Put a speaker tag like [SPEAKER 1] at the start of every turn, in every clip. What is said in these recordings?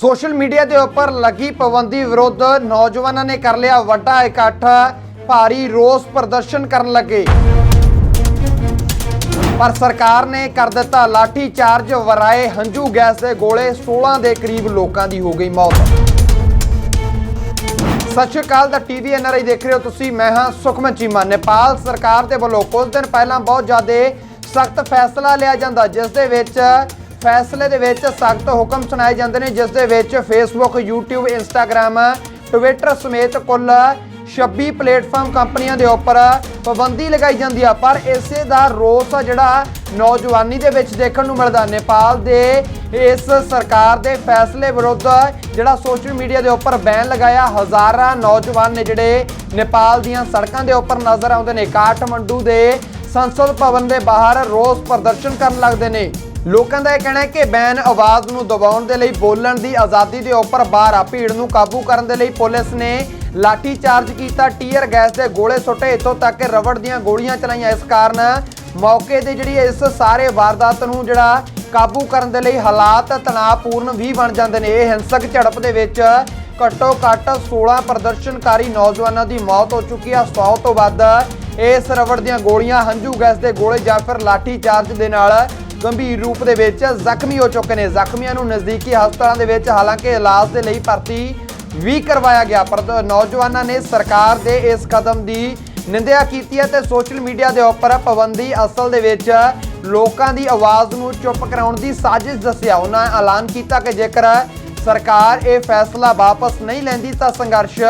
[SPEAKER 1] Social media ਦੇ ਉੱਪਰ ਲੱਗੀ ਪਾਬੰਦੀ ਵਿਰੁੱਧ ਨੌਜਵਾਨਾਂ ਨੇ ਕਰ ਲਿਆ ਵੱਡਾ ਇਕੱਠ। ਭਾਰੀ ਰੋਸ ਪ੍ਰਦਰਸ਼ਨ ਕਰਨ ਲੱਗੇ। ਪਰ ਸਰਕਾਰ ਨੇ ਕਰ ਦਿੱਤਾ ਲਾਠੀ ਚਾਰਜ ਵਰਾਏ ਹੰਝੂ ਗੈਸ ਦੇ ਗੋਲੇ 16 ਦੇ ਕਰੀਬ ਲੋਕਾਂ ਦੀ ਹੋ ਗਈ ਮੌਤ। ਸਤਿ ਸ਼੍ਰੀ ਅਕਾਲ, ਦਾ ਟੀਵੀ ਐਨਆਰਆਈ ਦੇਖ ਰਹੇ ਹੋ ਤੁਸੀਂ, ਮੈਂ ਹਾਂ ਸੁਖਮਨ ਚੀਮਾ। ਨੇਪਾਲ ਸਰਕਾਰ ਦੇ ਵੱਲੋਂ ਕੁਝ ਦਿਨ ਪਹਿਲਾਂ ਬਹੁਤ ਜ਼ਿਆਦਾ ਸਖਤ ਫੈਸਲਾ ਲਿਆ ਜਾਂਦਾ, ਜਿਸ ਦੇ ਵਿੱਚ ਫੈਸਲੇ ਦੇ ਵਿੱਚ ਸਖਤ ਹੁਕਮ ਸੁਣਾਏ ਜਾਂਦੇ ਨੇ, ਜਿਸ ਦੇ ਵਿੱਚ ਫੇਸਬੁੱਕ YouTube, Instagram ਟਵਿੱਟਰ ਸਮੇਤ ਕੁੱਲ 26 ਪਲੇਟਫਾਰਮ ਕੰਪਨੀਆਂ ਦੇ ਉੱਪਰ ਪਾਬੰਦੀ ਲਗਾਈ ਜਾਂਦੀ ਆ। ਪਰ ਇਸੇ ਦਾ ਰੋਸ ਆ ਜਿਹੜਾ ਨੌਜਵਾਨੀ ਦੇ ਵਿੱਚ ਦੇਖਣ ਨੂੰ ਮਿਲਦਾ। ਨੇਪਾਲ ਦੇ ਇਸ ਸਰਕਾਰ ਦੇ ਫੈਸਲੇ ਵਿਰੁੱਧ ਜਿਹੜਾ ਸੋਸ਼ਲ ਮੀਡੀਆ ਦੇ ਉੱਪਰ ਬੈਨ ਲਗਾਇਆ, ਹਜ਼ਾਰਾਂ ਨੌਜਵਾਨ ਨੇ ਜਿਹੜੇ ਨੇਪਾਲ ਦੀਆਂ ਸੜਕਾਂ ਦੇ ਉੱਪਰ ਨਜ਼ਰ ਆਉਂਦੇ ਨੇ। ਕਾਠਮੰਡੂ ਦੇ ਸੰਸਦ ਭਵਨ ਦੇ ਬਾਹਰ ਰੋਸ ਪ੍ਰਦਰਸ਼ਨ ਕਰਨ ਲੱਗਦੇ ਨੇ। ਲੋਕਾਂ ਦਾ ਇਹ ਕਹਿਣਾ ਹੈ ਕਿ ਬੈਨ ਆਵਾਜ਼ ਨੂੰ ਦਬਾਉਣ ਦੇ ਲਈ ਬੋਲਣ ਦੀ ਆਜ਼ਾਦੀ ਦੇ ਉੱਪਰ ਬਾਹਰ ਆ ਭੀੜ ਨੂੰ ਕਾਬੂ ਕਰਨ ਦੇ ਲਈ ਪੁਲਿਸ ਨੇ ਲਾਠੀ ਚਾਰਜ ਕੀਤਾ, ਟੀਅਰ ਗੈਸ ਦੇ ਗੋਲੇ ਸੁੱਟੇ। ਇੱਥੋਂ ਤੱਕ ਕਿ ਰਬੜ ਦੀਆਂ ਗੋਲੀਆਂ ਚਲਾਈਆਂ। ਇਸ ਕਾਰਨ ਮੌਕੇ ਤੇ ਜਿਹੜੀ ਇਸ ਸਾਰੇ ਵਾਰਦਾਤ ਨੂੰ ਜਿਹੜਾ ਕਾਬੂ ਕਰਨ ਦੇ ਲਈ ਹਾਲਾਤ ਤਣਾਅਪੂਰਨ ਵੀ ਬਣ ਜਾਂਦੇ ਨੇ। ਇਹ ਹਿੰਸਕ ਝੜਪ ਦੇ ਵਿੱਚ ਘੱਟੋ ਘੱਟ 16 ਪ੍ਰਦਰਸ਼ਨਕਾਰੀ ਨੌਜਵਾਨਾਂ ਦੀ ਮੌਤ ਹੋ ਚੁੱਕੀ ਆ। 100 ਤੋਂ ਵੱਧ ਇਸ ਰਵੜ ਦੀਆਂ ਗੋਲੀਆਂ, ਹੰਝੂ ਗੈਸ ਦੇ ਗੋਲੇ ਜਾਂ ਫਿਰ ਲਾਠੀ ਚਾਰਜ ਦੇ ਨਾਲ ਗੰਭੀਰ ਰੂਪ ਦੇ ਵਿੱਚ ਜ਼ਖਮੀ ਹੋ ਚੁੱਕੇ ਨੇ। ਜ਼ਖਮੀਆਂ ਨੂੰ ਨਜ਼ਦੀਕੀ ਹਸਪਤਾਲਾਂ ਦੇ ਵਿੱਚ ਹਾਲਾਂਕਿ ਇਲਾਜ ਦੇ ਲਈ ਭਰਤੀ ਵੀ ਕਰਵਾਇਆ ਗਿਆ, ਪਰ ਨੌਜਵਾਨਾਂ ਨੇ ਸਰਕਾਰ ਦੇ ਇਸ ਕਦਮ ਦੀ ਨਿੰਦਿਆ ਕੀਤੀ ਹੈ ਤੇ ਸੋਸ਼ਲ ਮੀਡੀਆ ਦੇ ਉੱਪਰ ਪਾਬੰਦੀ ਅਸਲ ਦੇ ਵਿੱਚ ਲੋਕਾਂ ਦੀ ਆਵਾਜ਼ ਨੂੰ ਚੁੱਪ ਕਰਾਉਣ ਦੀ ਸਾਜ਼ਿਸ਼ ਦੱਸਿਆ। ਉਹਨਾਂ ਐਲਾਨ ਕੀਤਾ ਕਿ ਜੇਕਰ ਸਰਕਾਰ ਇਹ ਫੈਸਲਾ ਵਾਪਸ ਨਹੀਂ ਲੈਂਦੀ ਤਾਂ ਸੰਘਰਸ਼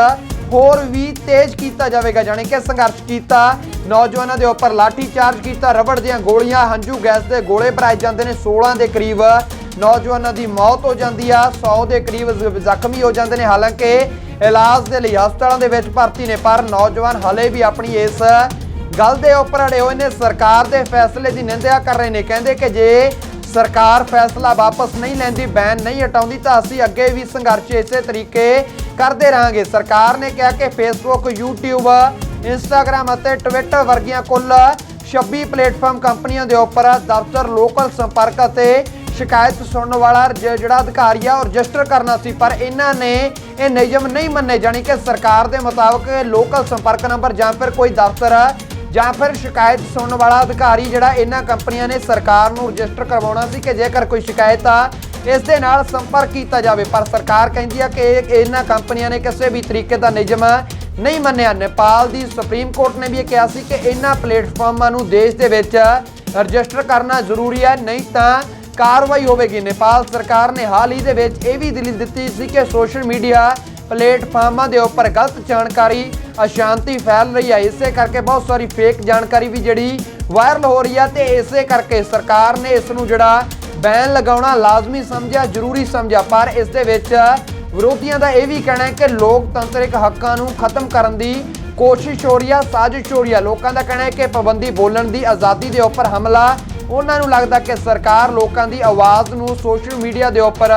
[SPEAKER 1] ਹੋਰ ਵੀ ਤੇਜ਼ ਕੀਤਾ ਜਾਵੇਗਾ, ਜਾਣੀ ਕਿ ਸੰਘਰਸ਼ ਕੀਤਾ। ਨੌਜਵਾਨਾਂ ਦੇ ਉੱਪਰ ਲਾਠੀ ਚਾਰਜ ਕੀਤਾ, ਰਬੜ ਦੀਆਂ ਗੋਲੀਆਂ, ਹੰਝੂ ਗੈਸ ਦੇ ਗੋਲੇ ਭਰਾਏ ਜਾਂਦੇ ਨੇ 16 ਦੇ ਕਰੀਬ। ਨੌਜਵਾਨਾਂ ਦੀ ਮੌਤ ਹੋ ਜਾਂਦੀ ਆ 100 ਦੇ ਕਰੀਬ ਜ਼ਖਮੀ ਹੋ ਜਾਂਦੇ ਨੇ। ਹਾਲਾਂਕਿ ਇਲਾਜ ਦੇ ਲਈ ਹਸਪਤਾਲਾਂ ਦੇ ਵਿੱਚ ਭਰਤੀ ਨੇ, ਪਰ ਨੌਜਵਾਨ ਹਲੇ ਵੀ ਆਪਣੀ ਇਸ ਗੱਲ ਦੇ ਉੱਪਰ ਅੜੇ ਹੋਏ ਨੇ। ਸਰਕਾਰ ਦੇ ਫੈਸਲੇ ਦੀ ਨਿੰਦਿਆ ਕਰ ਰਹੇ ਨੇ। ਕਹਿੰਦੇ ਕਿ ਜੇ ਸਰਕਾਰ ਫੈਸਲਾ ਵਾਪਸ ਨਹੀਂ ਲੈਂਦੀ, ਬੈਨ ਨਹੀਂ ਹਟਾਉਂਦੀ, ਤਾਂ ਅਸੀਂ ਅੱਗੇ ਵੀ ਸੰਘਰਸ਼ ਇਸੇ ਤਰੀਕੇ ਕਰਦੇ ਰਹਾਂਗੇ। ਸਰਕਾਰ ਨੇ ਕਿਹਾ ਕਿ ਫੇਸਬੁੱਕ YouTube, Instagram ਅਤੇ ਟਵਿੱਟਰ ਵਰਗੀਆਂ ਕੁੱਲ 26 ਪਲੇਟਫਾਰਮ ਕੰਪਨੀਆਂ ਦੇ ਉੱਪਰ ਦਫ਼ਤਰ ਲੋਕਲ ਸੰਪਰਕ ਅਤੇ ਸ਼ਿਕਾਇਤ ਸੁਣਨ ਵਾਲਾ ਜ- ਜਿਹੜਾ ਅਧਿਕਾਰੀ ਆ, ਉਹ ਰਜਿਸਟਰ ਕਰਨਾ ਸੀ। ਪਰ ਇਹਨਾਂ ਨੇ ਇਹ ਨਿਯਮ ਨਹੀਂ ਮੰਨੇ ਜਾਣੀ ਕਿ ਸਰਕਾਰ ਦੇ ਮੁਤਾਬਕ ਲੋਕਲ ਸੰਪਰਕ ਨੰਬਰ ਜਾਂ ਫਿਰ ਕੋਈ ਦਫ਼ਤਰ ਜਾਂ ਫਿਰ ਸ਼ਿਕਾਇਤ ਸੁਣਨ ਵਾਲਾ ਅਧਿਕਾਰੀ ਜਿਹੜਾ ਇਹਨਾਂ ਕੰਪਨੀਆਂ ਨੇ ਸਰਕਾਰ ਨੂੰ ਰਜਿਸਟਰ ਕਰਵਾਉਣਾ ਸੀ ਕਿ ਜੇਕਰ ਕੋਈ ਸ਼ਿਕਾਇਤ ਆ, ਇਸ ਦੇ ਨਾਲ ਸੰਪਰਕ ਕੀਤਾ ਜਾਵੇ। ਪਰ ਸਰਕਾਰ ਕਹਿੰਦੀ ਆ ਕਿ ਇਹਨਾਂ ਕੰਪਨੀਆਂ ਨੇ ਕਿਸੇ ਵੀ ਤਰੀਕੇ ਦਾ ਨਿਯਮ ਨਹੀਂ ਮੰਨਿਆ। ਨੇਪਾਲ ਦੀ ਸੁਪਰੀਮ ਕੋਰਟ ਨੇ ਵੀ ਇਹ ਕਿਹਾ ਸੀ ਕਿ ਇਹਨਾਂ ਪਲੇਟਫਾਰਮਾਂ ਨੂੰ ਦੇਸ਼ ਦੇ ਵਿੱਚ ਰਜਿਸਟਰ ਕਰਨਾ ਜ਼ਰੂਰੀ ਹੈ, ਨਹੀਂ ਤਾਂ ਕਾਰਵਾਈ ਹੋਵੇਗੀ। ਨੇਪਾਲ ਸਰਕਾਰ ਨੇ ਹਾਲ ਹੀ ਦੇ ਵਿੱਚ ਇਹ ਵੀ ਦਲੀਲ ਦਿੱਤੀ ਸੀ ਕਿ ਸੋਸ਼ਲ ਮੀਡੀਆ ਪਲੇਟਫਾਰਮਾਂ ਦੇ ਉੱਪਰ ਗਲਤ ਜਾਣਕਾਰੀ ਅਸ਼ਾਂਤੀ ਫੈਲ ਰਹੀ ਹੈ। ਇਸੇ ਕਰਕੇ ਬਹੁਤ ਸਾਰੀ ਫੇਕ ਜਾਣਕਾਰੀ ਵੀ ਜਿਹੜੀ ਵਾਇਰਲ ਹੋ ਰਹੀ ਹੈ ਤੇ ਇਸੇ ਕਰਕੇ ਸਰਕਾਰ ਨੇ ਇਸ ਨੂੰ ਜਿਹੜਾ ਬੈਨ ਲਗਾਉਣਾ ਲਾਜ਼ਮੀ ਸਮਝਿਆ, ਜ਼ਰੂਰੀ ਸਮਝਿਆ। ਪਰ ਇਸ ਦੇ ਵਿੱਚ ਵਿਰੋਧੀਆਂ ਦਾ ਇਹ ਵੀ ਕਹਿਣਾ ਹੈ ਕਿ ਲੋਕਤੰਤਰਿਕ ਹੱਕਾਂ ਨੂੰ ਖਤਮ ਕਰਨ ਦੀ ਕੋਸ਼ਿਸ਼ ਹੋ ਰਹੀ ਹੈ, ਸਾਜ਼ਿਸ਼ ਹੋ ਰਹੀ ਹੈ। ਲੋਕਾਂ ਦਾ ਕਹਿਣਾ ਹੈ ਕਿ ਪਾਬੰਦੀ ਬੋਲਣ ਦੀ ਆਜ਼ਾਦੀ ਦੇ ਉੱਪਰ ਹਮਲਾ, ਉਹਨਾਂ ਨੂੰ ਲੱਗਦਾ ਕਿ ਸਰਕਾਰ ਲੋਕਾਂ ਦੀ ਆਵਾਜ਼ ਨੂੰ ਸੋਸ਼ਲ ਮੀਡੀਆ ਦੇ ਉੱਪਰ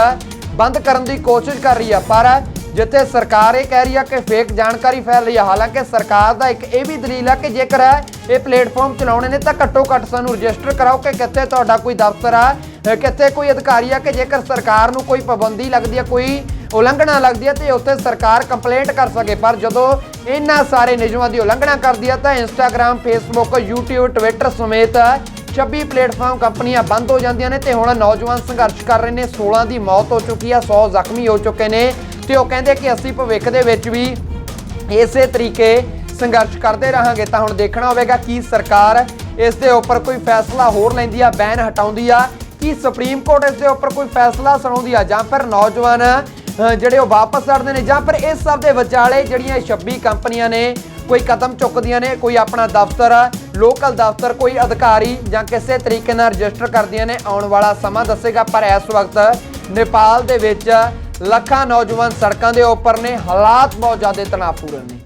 [SPEAKER 1] ਬੰਦ ਕਰਨ ਦੀ ਕੋਸ਼ਿਸ਼ ਕਰ ਰਹੀ ਹੈ। ਪਰ ਜਿੱਥੇ ਸਰਕਾਰ ਇਹ ਕਹਿ ਰਹੀ ਆ ਕਿ ਫੇਕ ਜਾਣਕਾਰੀ ਫੈਲ ਰਹੀ ਹੈ ਹਾਲਾਂਕਿ ਸਰਕਾਰ ਦਾ ਇੱਕ ਇਹ ਵੀ ਦਲੀਲ ਆ ਕਿ ਜੇਕਰ ਇਹ ਪਲੇਟਫਾਰਮ ਚਲਾਉਣੇ ਨੇ ਤਾਂ ਘੱਟੋ ਘੱਟ ਸਾਨੂੰ ਰਜਿਸਟਰ ਕਰਾਓ ਕਿ ਕਿੱਥੇ ਤੁਹਾਡਾ ਕੋਈ ਦਫ਼ਤਰ ਆ ਕਿੱਥੇ ਕੋਈ ਅਧਿਕਾਰੀ ਆ ਕਿ ਜੇਕਰ ਸਰਕਾਰ ਨੂੰ ਕੋਈ ਪਾਬੰਦੀ ਲੱਗਦੀ ਹੈ ਕੋਈ ਉਲੰਘਣਾ ਲੱਗਦੀ ਹੈ ਤੇ ਉੱਥੇ ਸਰਕਾਰ ਕੰਪਲੇਂਟ ਕਰ ਸਕੇ। ਪਰ ਜਦੋਂ ਇਹਨਾਂ ਸਾਰੇ ਨਿਯਮਾਂ ਦੀ ਉਲੰਘਣਾ ਕਰਦੀ ਹੈ ਤਾਂ ਇੰਸਟਾਗ੍ਰam ਫੇਸਬੁੱਕ YouTube ਟਵਿੱਟਰ ਸਮੇਤ 26 ਪਲੇਟਫਾਰਮ ਕੰਪਨੀਆਂ ਬੰਦ ਹੋ ਜਾਂਦੀਆਂ ਨੇ ਤੇ ਹੁਣ ਨੌਜਵਾਨ ਸੰਘਰਸ਼ ਕਰ ਰਹੇ ਨੇ। 16 ਦੀ ਮੌਤ ਹੋ ਚੁੱਕੀ ਆ 100 ਜ਼ਖਮੀ ਹੋ ਚੁੱਕੇ ਨੇ। ਤੇ ਉਹ ਕਹਿੰਦੇ ਕਿ ਅਸੀਂ ਭਵਿੱਖ ਦੇ ਵਿੱਚ ਵੀ ਇਸੇ ਤਰੀਕੇ ਸੰਘਰਸ਼ ਕਰਦੇ ਰਹਾਂਗੇ। ਤਾਂ ਹੁਣ ਦੇਖਣਾ ਹੋਵੇਗਾ ਕਿ ਸਰਕਾਰ ਇਸ ਦੇ ਉੱਪਰ ਕੋਈ ਫੈਸਲਾ ਹੋਰ ਲੈਂਦੀ ਆ, ਬੈਨ ਹਟਾਉਂਦੀ ਆ, ਕੀ ਸੁਪਰੀਮ ਕੋਰਟ ਇਸ ਦੇ ਉੱਪਰ ਕੋਈ ਫੈਸਲਾ ਸੁਣਾਉਂਦੀ ਆ, ਜਾਂ ਫਿਰ ਨੌਜਵਾਨ ਜਿਹੜੇ ਉਹ ਵਾਪਸ ਲੜਦੇ ਨੇ, ਜਾਂ ਫਿਰ ਇਸ ਸਭ ਦੇ ਵਿਚਾਲੇ ਜਿਹੜੀਆਂ ਇਹ 26 ਕੰਪਨੀਆਂ ਨੇ, ਕੋਈ ਕਦਮ ਚੁੱਕਦੀਆਂ ਨੇ, ਕੋਈ ਆਪਣਾ ਦਫ਼ਤਰ ਲੋਕਲ ਦਫ਼ਤਰ, ਕੋਈ ਅਧਿਕਾਰੀ ਜਾਂ ਕਿਸੇ ਤਰੀਕੇ ਨਾਲ ਰਜਿਸਟਰ ਕਰਦੀਆਂ ਨੇ, ਆਉਣ ਵਾਲਾ ਸਮਾਂ ਦੱਸੇਗਾ। ਪਰ ਇਸ ਵਕਤ ਨੇਪਾਲ ਦੇ ਵਿੱਚ ਲੱਖਾਂ ਨੌਜਵਾਨ ਸੜਕਾਂ ਦੇ ਉੱਪਰ ਨੇ ਹਾਲਾਤ ਬਹੁਤ ਜ਼ਿਆਦਾ ਤਣਾਅਪੂਰਨ ਨੇ।